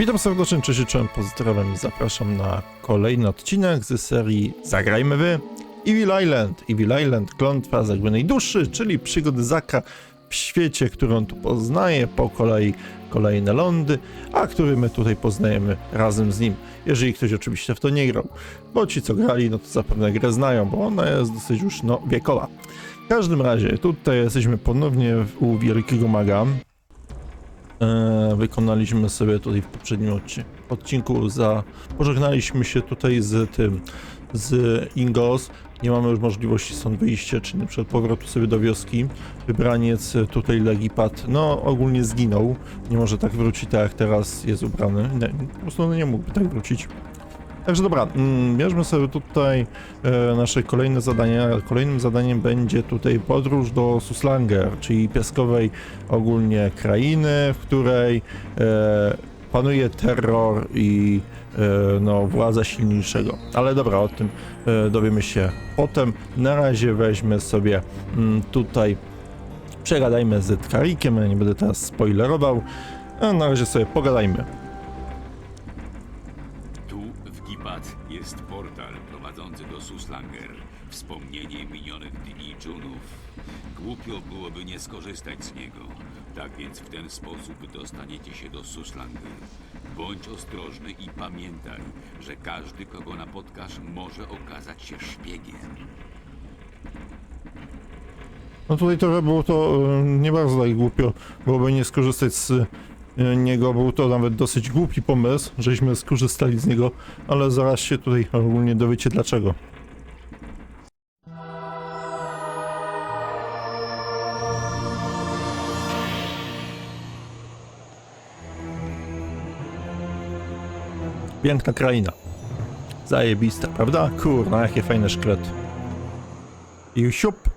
Witam serdecznie, cześć, czołem, pozdrawiam i zapraszam na kolejny odcinek z serii Zagrajmy wy Evil Island. Evil Island, klątwa zagubionej duszy, czyli przygody Zaka w świecie, który on tu poznaje, po kolei kolejne lądy, a który my tutaj poznajemy razem z nim, jeżeli ktoś oczywiście w to nie grał. Bo ci, co grali, no to zapewne grę znają, bo ona jest dosyć już, no, wiekowa. W każdym razie, tutaj jesteśmy ponownie u Wielkiego Maga, wykonaliśmy sobie tutaj w poprzednim odci- odcinku za... Pożegnaliśmy się tutaj z tym, z Ingos. Nie mamy już możliwości stąd wyjścia, czyli na przykład powrotu sobie do wioski. Wybraniec e, tutaj Legipat, no ogólnie zginął. Nie może tak wrócić, tak jak teraz jest ubrany. Nie, po prostu on nie mógłby tak wrócić. Także dobra, mm, bierzmy sobie tutaj e, nasze kolejne zadanie. Kolejnym zadaniem będzie tutaj podróż do Suslanger, czyli piaskowej ogólnie krainy, w której e, panuje terror i e, no, władza silniejszego. Ale dobra, o tym dowiemy się potem. Na razie weźmy sobie mm, tutaj, przegadajmy z Karikiem, ja nie będę teraz spoilerował, a na razie sobie pogadajmy. Wspomnienie minionych dni dżunów. Głupio byłoby nie skorzystać z niego. Tak więc w ten sposób dostaniecie się do Suslanger. Bądź ostrożny i pamiętaj, że każdy, kogo napotkasz, może okazać się szpiegiem. No tutaj trochę było to e, nie bardzo tak głupio, byłoby nie skorzystać z e, niego, był to nawet dosyć głupi pomysł, żeśmy skorzystali z niego, ale zaraz się tutaj ogólnie dowiecie dlaczego. Piękna kraina. Zajebista, prawda? Kurna, jakie fajne szklety. I siup.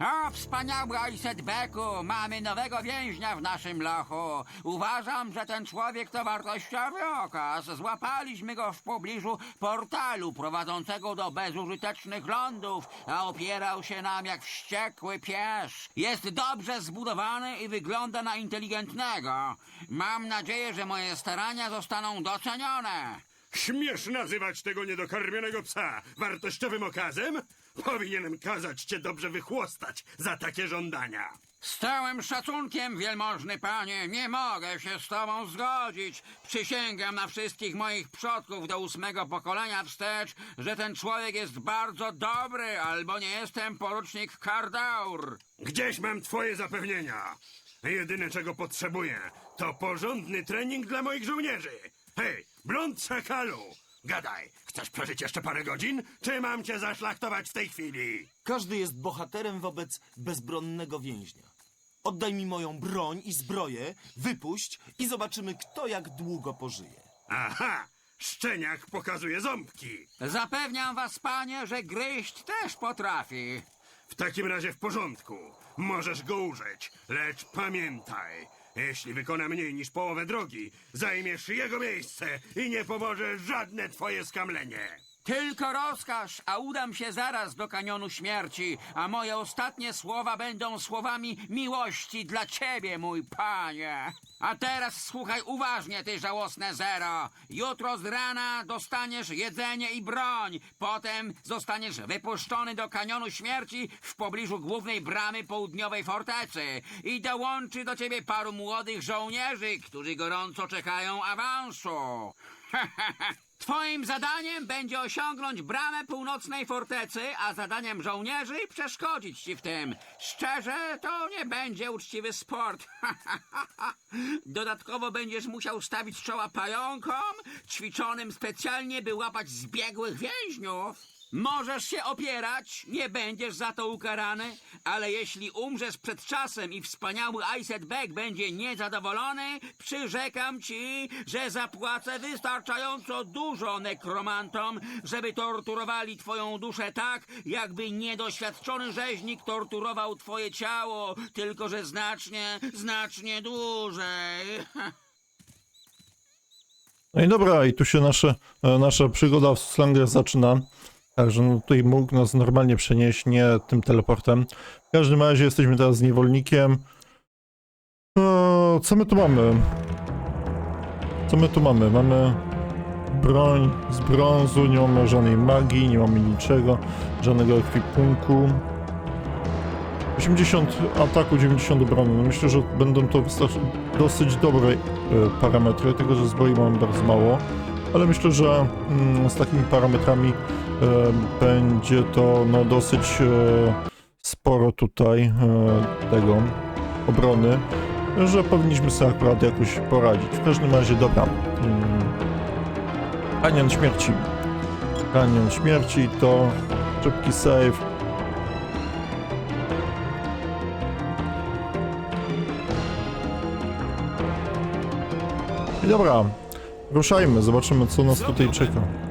O, wspaniały Isetbeku! Mamy nowego więźnia w naszym lochu. Uważam, że ten człowiek to wartościowy okaz. Złapaliśmy go w pobliżu portalu prowadzącego do bezużytecznych lądów, a opierał się nam jak wściekły pies. Jest dobrze zbudowany i wygląda na inteligentnego. Mam nadzieję, że moje starania zostaną docenione. Śmiesz nazywać tego niedokarmionego psa wartościowym okazem? Powinienem kazać cię dobrze wychłostać za takie żądania. Z całym szacunkiem, wielmożny panie, nie mogę się z tobą zgodzić. Przysięgam na wszystkich moich przodków do ósmego pokolenia wstecz, że ten człowiek jest bardzo dobry, albo nie jestem porucznik Kardaur. Gdzieś mam twoje zapewnienia. Jedyne czego potrzebuję, to porządny trening dla moich żołnierzy. Hej, blond szakalu! Gadaj, chcesz przeżyć jeszcze parę godzin, czy mam cię zaszlachtować w tej chwili? Każdy jest bohaterem wobec bezbronnego więźnia. Oddaj mi moją broń i zbroję, wypuść i zobaczymy, kto jak długo pożyje. Aha! Szczeniak pokazuje ząbki. Zapewniam was, panie, że gryźć też potrafi. W takim razie w porządku. Możesz go użyć, lecz pamiętaj, jeśli wykona mniej niż połowę drogi, zajmiesz jego miejsce i nie pomoże żadne twoje skamlenie. Tylko rozkaz, a udam się zaraz do kanionu śmierci, a moje ostatnie słowa będą słowami miłości dla ciebie, mój panie. A teraz słuchaj uważnie, ty żałosne zero. Jutro z rana dostaniesz jedzenie i broń. Potem zostaniesz wypuszczony do kanionu śmierci w pobliżu głównej bramy południowej fortecy. I dołączy do ciebie paru młodych żołnierzy, którzy gorąco czekają awansu. Twoim zadaniem będzie osiągnąć bramę północnej fortecy, a zadaniem żołnierzy przeszkodzić ci w tym. Szczerze, to nie będzie uczciwy sport. Dodatkowo będziesz musiał stawić czoła pająkom, ćwiczonym specjalnie, by łapać zbiegłych więźniów. Możesz się opierać, nie będziesz za to ukarany, ale jeśli umrzesz przed czasem i wspaniały Iset Beck będzie niezadowolony, przyrzekam ci, że zapłacę wystarczająco dużo nekromantom, żeby torturowali twoją duszę tak, jakby niedoświadczony rzeźnik torturował twoje ciało, tylko że znacznie, znacznie dłużej. No i dobra, i tu się nasze, e, nasza przygoda w Slanger zaczyna. Także no tutaj mógł nas normalnie przenieść, nie tym teleportem. W każdym razie jesteśmy teraz z niewolnikiem. E, co my tu mamy? Co my tu mamy? Mamy broń z brązu, nie mamy żadnej magii, nie mamy niczego, żadnego ekwipunku. 80 ataku, 90 obrony. No myślę, że będą to dosyć dobre e, parametry, tego że zbroi mamy bardzo mało, ale myślę, że mm, z takimi parametrami będzie to no, dosyć e, sporo tutaj e, tego obrony, że powinniśmy sobie akurat jakoś poradzić. W każdym razie, dobra. Mm, Kanion śmierci. Kanion śmierci to szybki save. Dobra, ruszajmy, zobaczymy co nas tutaj czeka.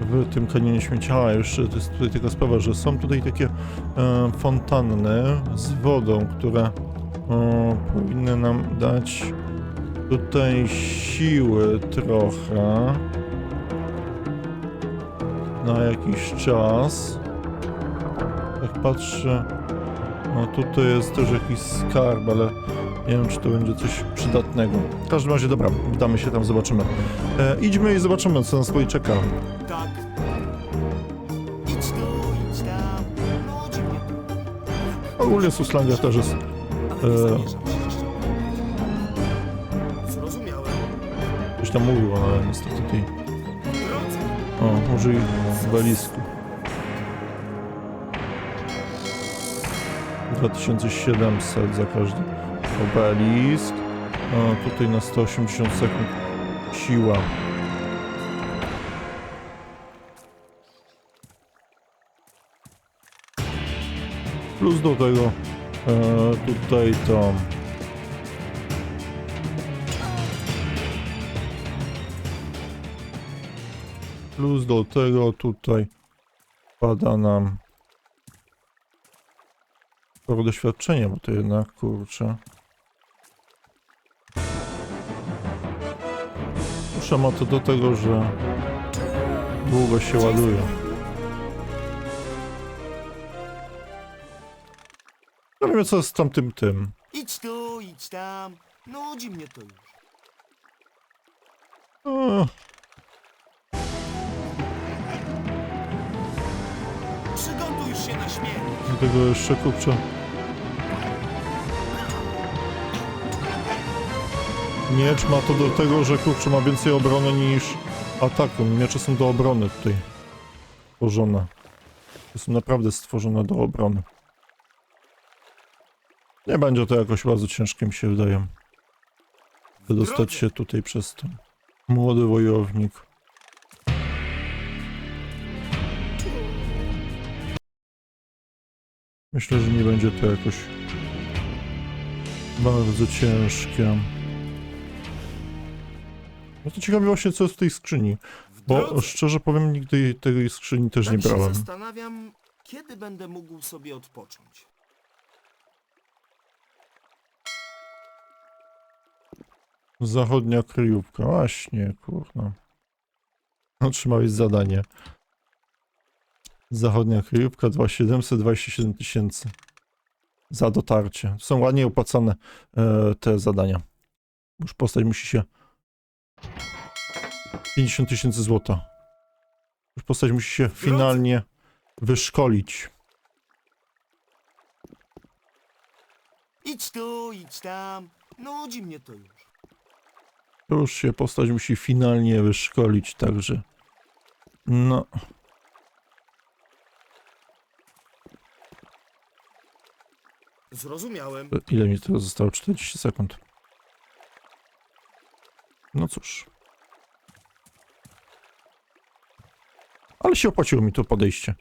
W tym kanionie śmiecia, a jeszcze to jest tutaj taka sprawa, że są tutaj takie e, fontanny z wodą, które e, powinny nam dać tutaj siły trochę na jakiś czas. Jak patrzę, no tutaj jest też jakiś skarb, ale nie wiem, czy to będzie coś przydatnego. W każdym razie, dobra, witamy się tam, zobaczymy. E, idźmy i zobaczymy, co nas czeka. Ogólnie Suslanger też jest. Ale nie E. tam mówił, ale niestety tutaj. W drodze. O, użyj walizku. 2700 za każdy obelisk. O, tutaj na 180 sekund siła. Plus do tego e, tutaj to Plus do tego tutaj pada nam sporo doświadczenia, bo to jednak kurczę. Muszę ma to do tego, że długo się ładuje. Nie wiem co z tamtym tym. Idź tu, idź tam. Nudzi mnie to już. O, Przygotuj się na śmierć. do tego jeszcze kurczę. Miecz ma to do tego, że kurczę ma więcej obrony niż ataku. Miecze są do obrony tutaj stworzone. To są naprawdę stworzone do obrony. Nie będzie to jakoś bardzo ciężkie, mi się wydaje. Wydostać się tutaj przez to. Młody wojownik. Myślę, że nie będzie to jakoś bardzo ciężkie. No to ciekawe właśnie co jest w tej skrzyni. W Bo drodze. szczerze powiem, nigdy tej skrzyni też nie tak się brałem. zastanawiam, kiedy będę mógł sobie odpocząć. Zachodnia kryjówka. Właśnie, kurna. Otrzymałeś zadanie. Zachodnia kryjówka 2700, 27 tysięcy. Za dotarcie. Są ładnie opłacane e, te zadania. Już postać musi się 50 tysięcy złota. Już postać musi się finalnie wyszkolić. Idź tu, idź tam. Nudzi mnie to już. Już się postać musi finalnie wyszkolić, także. No. Zrozumiałem. Ile mi teraz zostało? 40 sekund. No cóż. Ale się opłaciło mi to podejście.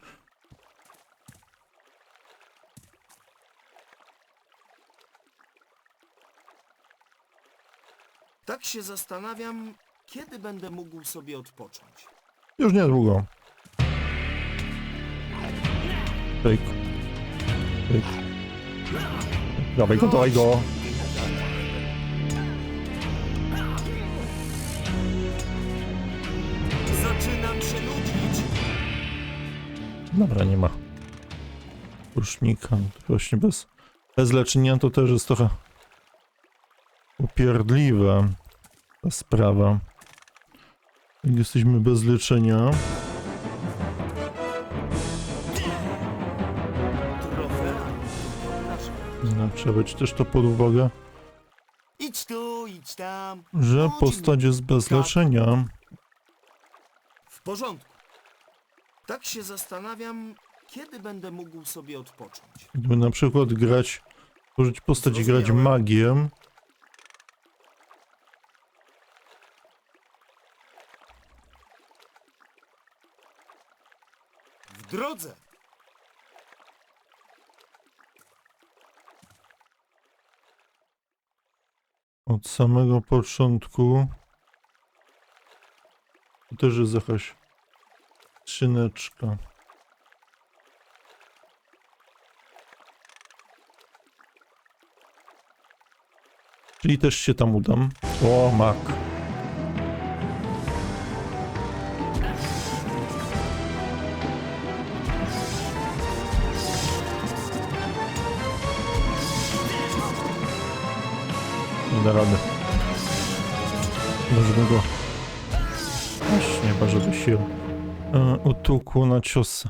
Tak się zastanawiam, kiedy będę mógł sobie odpocząć. Już niedługo. Pyk. Pyk. Dawaj go, dawaj go. Dobra, nie ma. Rusznika. To Właśnie bez, bez leczenia to też jest trochę upierdliwa ta sprawa. Jak jesteśmy bez leczenia. No, trzeba być też to pod uwagę, Idź tu, idź tam. że postać jest bez leczenia. W porządku. Tak się zastanawiam, kiedy będę mógł sobie odpocząć. Gdyby na przykład grać, tworzyć postać i grać Zrozumiałem. magiem, W drodze! od samego początku. To też jest jakaś skrzyneczka. Czyli też się tam udam. O, mak. Nie da rady. Go... Właśnie, chyba e, utukło na ciosy.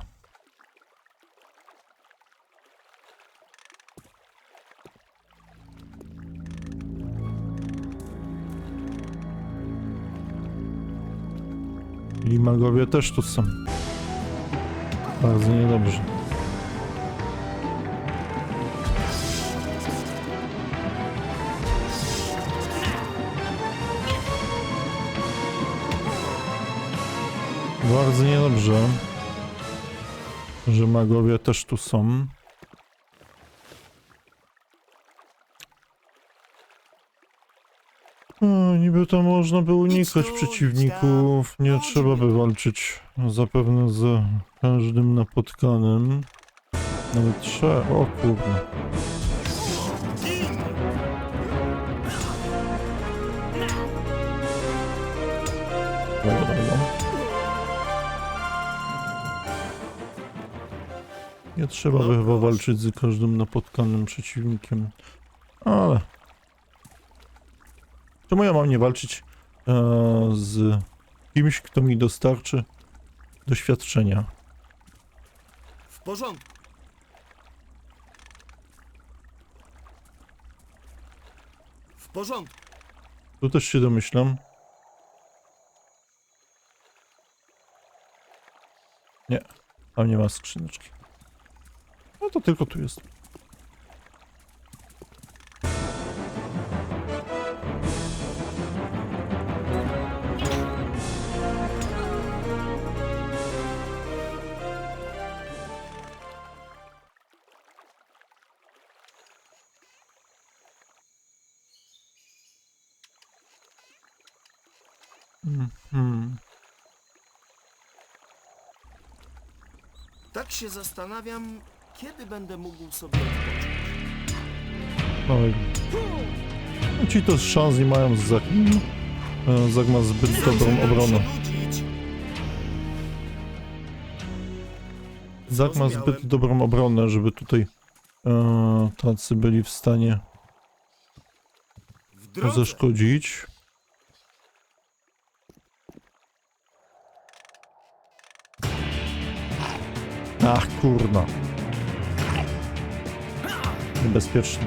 I magowie też tu są. Bardzo niedobrze. Bardzo niedobrze, że magowie też tu są. No, niby to można by unikać przeciwników, idź nie trzeba by walczyć zapewne z każdym napotkanym. Nawet trzeba, o kurde. Nie trzeba by chyba walczyć z każdym napotkanym przeciwnikiem. Ale... Czemu ja mam nie walczyć e, z kimś, kto mi dostarczy doświadczenia? W porządku. W porządku. Tu też się domyślam. Nie, tam nie ma skrzyneczki. To tylko tu jest. Mhm. Tak się zastanawiam, kiedy będę mógł sobie odpocząć. I... No ci to szans nie mają z Zak... e, ma zbyt dobrą obronę. Zak ma zbyt dobrą obronę, żeby tutaj e, tacy byli w stanie W drodze. zaszkodzić. Ach, kurna. Niebezpieczny.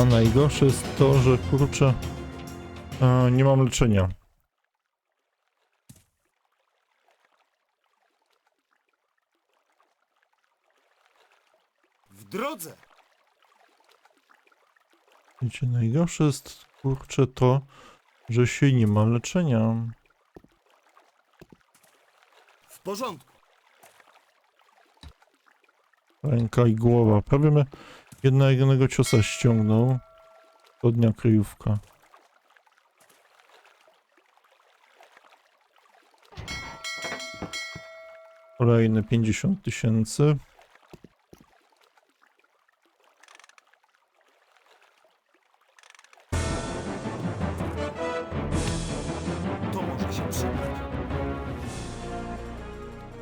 A najgorsze jest to, że kurczę, e, nie mam leczenia. Drodze! Wiecie, najgorsze jest, kurczę, to, że się nie ma leczenia. W porządku. Ręka i głowa. Prawie mnie jedna jednego ciosa ściągnął. Do dnia kryjówka. Kolejny 50 tysięcy.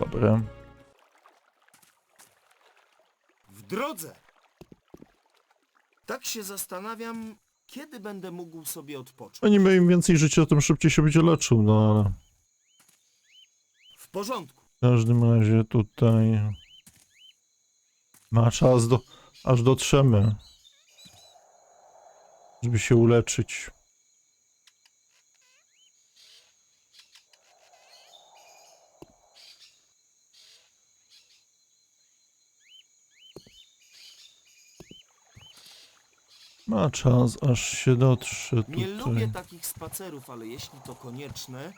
Dobra. W drodze! Tak się zastanawiam, kiedy będę mógł sobie odpocząć. No niby im więcej życia, tym szybciej się będzie leczył, no ale W porządku. w każdym razie tutaj ma czas do, aż dotrzemy, żeby się uleczyć. Ma czas, aż się dotrze Nie tutaj. lubię takich spacerów, ale jeśli to konieczne...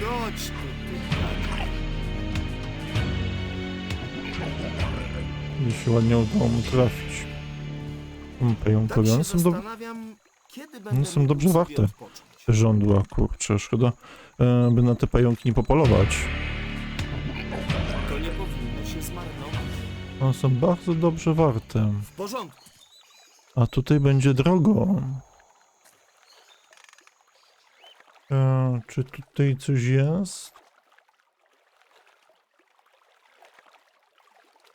Chodź tu, ty się ładnie udało mu trafić. Mam Tak pająkowie, się one są, do, zastanawiam, kiedy będę są mógł dobrze sobie warte. odpocząć. żądła, kurczę, szkoda, e, by na te pająki nie popolować. One są bardzo dobrze warte. W porządku. A tutaj będzie drogo. E, czy tutaj coś jest?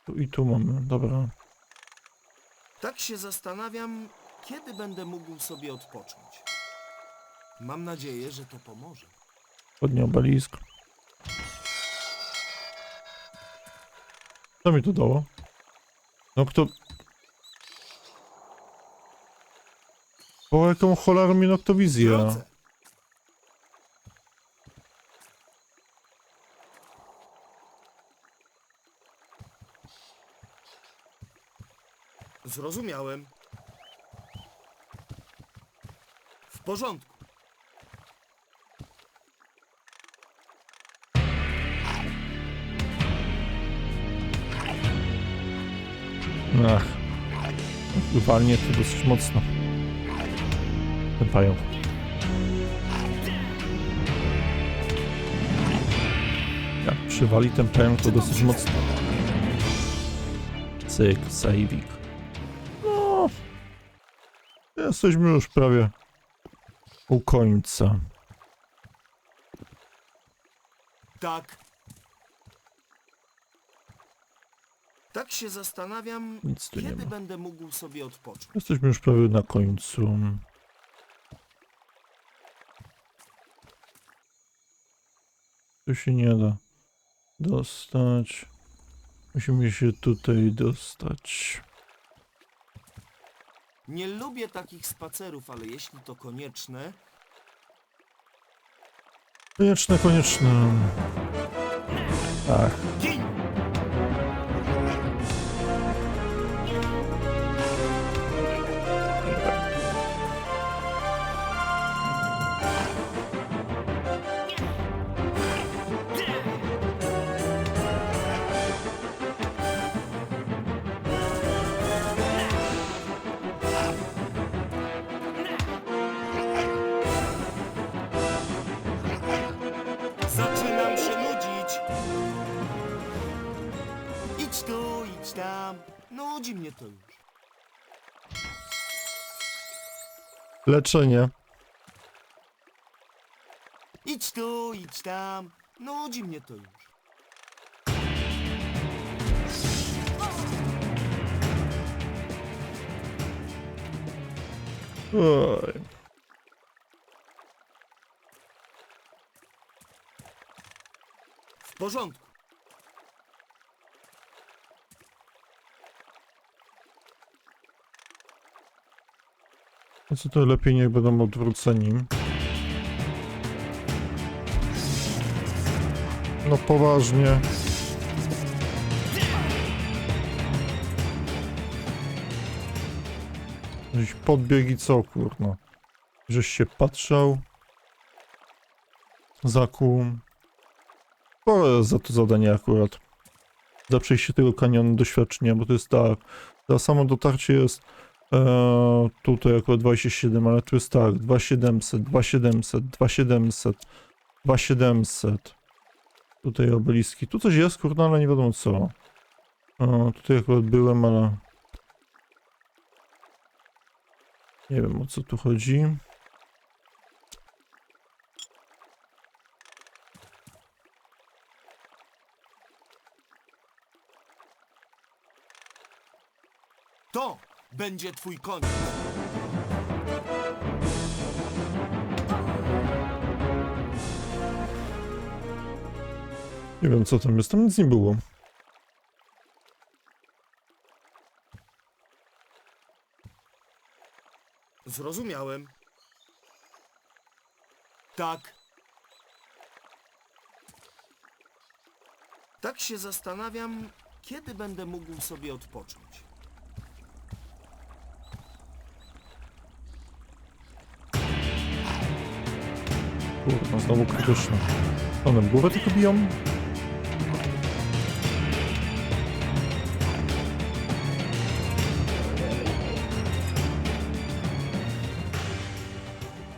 Tu i tu mamy, dobra. Tak się zastanawiam, kiedy będę mógł sobie odpocząć. Mam nadzieję, że to pomoże. Spodnie obelisk. Co mi to dało? No kto... Po jaką cholerę mi noktowizję? Zrozumiałem. W porządku. Ach. Walnie to dosyć mocno. Ten pająk. Jak przywali ten pająk to dosyć mocno. Cyk, saving. No. Jesteśmy już prawie u końca. Tak. Tak się zastanawiam, Nic tu nie kiedy ma. będę mógł sobie odpocząć. Jesteśmy już prawie na końcu. Tu się nie da dostać. Musimy się tutaj dostać. Nie lubię takich spacerów, ale jeśli to konieczne, Konieczne, konieczne. Tak. To już. Leczenie. Idź tu, idź tam. Nudzi mnie to już. Oj. W porządku. Więc to lepiej niech będą odwróceni. No poważnie. Gdzieś podbieg i co, kurno. Żeś się patrzał. Zakuł. Sporo za to zadanie akurat. Za przejście tego kanionu doświadczenia, bo to jest tak. Za samo dotarcie jest e, tutaj akurat 27, ale tu jest tak. 2700, 2700, 2700, 2700. Tutaj obeliski. Tu coś jest, kurno, ale nie wiadomo co. O, tutaj akurat byłem, ale... Nie wiem o co tu chodzi. To będzie twój koniec. Nie wiem co tam jest, tam nic nie było. Zrozumiałem. Tak. Tak się zastanawiam, kiedy będę mógł sobie odpocząć. Kurwa, znowu krytyczne. One głowę tylko biją?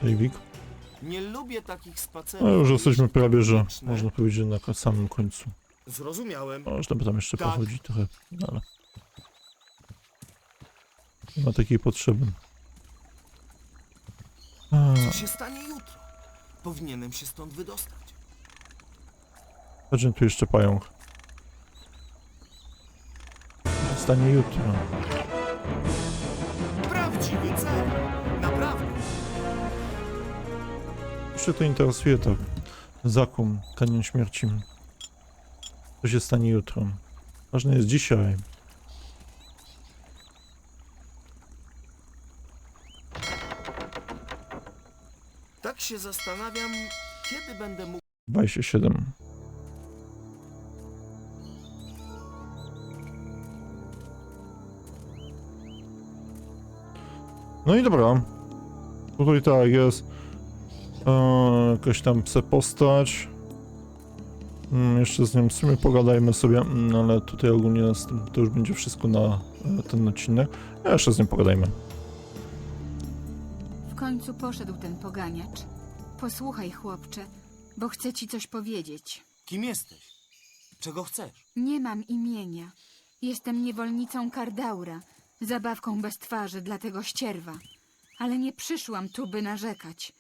Ejwik. Nie lubię takich spacerów. No już jesteśmy prawie, że można powiedzieć na samym końcu. Zrozumiałem. Można by tam jeszcze Tak. pochodzić trochę, no ale... Nie ma takiej potrzeby. A, Co się stanie jutro? Powinienem się stąd wydostać. Patrz, tu jeszcze pająk. Stanie jutro. Prawdziwy cel. Naprawdę. Jeszcze to interesuje tak. Zakum, kanion śmierci. Co się stanie jutro? Ważne jest dzisiaj. Tak się zastanawiam, kiedy będę mógł. 27. No i dobra. Tutaj tak jest. Eee, jakaś tam pse postać. Mm, jeszcze z nią w sumie pogadajmy sobie, mm, ale tutaj ogólnie z tym, to już będzie wszystko na e, ten odcinek. A jeszcze z nią pogadajmy. W końcu poszedł ten poganiacz. Posłuchaj, chłopcze, bo chcę ci coś powiedzieć. Kim jesteś? Czego chcesz? Nie mam imienia. Jestem niewolnicą Kardaura, zabawką bez twarzy dla tego ścierwa. Ale nie przyszłam tu, by narzekać.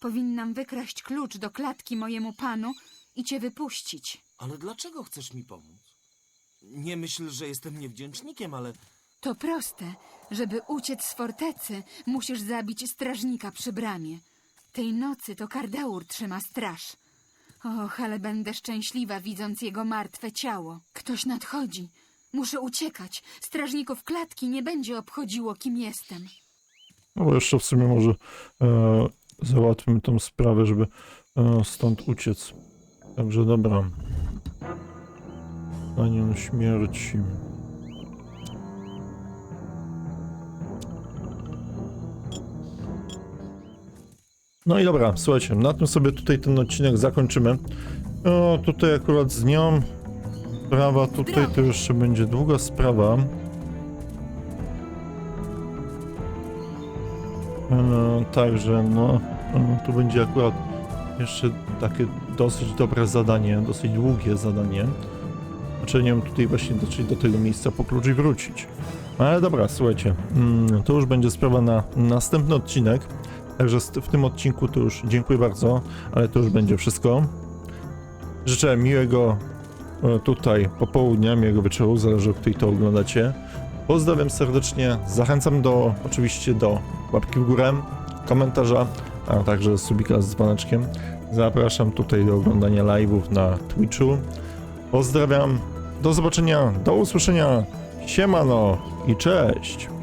Powinnam wykraść klucz do klatki mojemu panu i cię wypuścić. Ale dlaczego chcesz mi pomóc? Nie myśl, że jestem niewdzięcznikiem, ale To proste. Żeby uciec z fortecy, musisz zabić strażnika przy bramie. Tej nocy to Kardaur trzyma straż. Och, ale będę szczęśliwa, widząc jego martwe ciało. Ktoś nadchodzi. Muszę uciekać. Strażników klatki nie będzie obchodziło, kim jestem. No bo jeszcze w sumie może e, załatwmy tą sprawę, żeby e, stąd uciec. Także dobra. Kanion śmierci. No i dobra, słuchajcie, na tym sobie tutaj ten odcinek zakończymy. O, tutaj akurat z nią sprawa tutaj to jeszcze będzie długa sprawa. E, Także no, e, tu będzie akurat jeszcze takie dosyć dobre zadanie, dosyć długie zadanie. Znaczy nie wiem tutaj właśnie dotrzeć do tego miejsca po klucz i wrócić. Ale dobra, słuchajcie, mm, to już będzie sprawa na następny odcinek. Także w tym odcinku to już dziękuję bardzo, ale to już będzie wszystko. Życzę miłego e, tutaj popołudnia, miłego wieczoru, zależy o której to oglądacie. Pozdrawiam serdecznie, zachęcam do, oczywiście do łapki w górę, komentarza, a także subika z dzwoneczkiem. Zapraszam tutaj do oglądania live'ów na Twitchu. Pozdrawiam, do zobaczenia, do usłyszenia, siemano i cześć!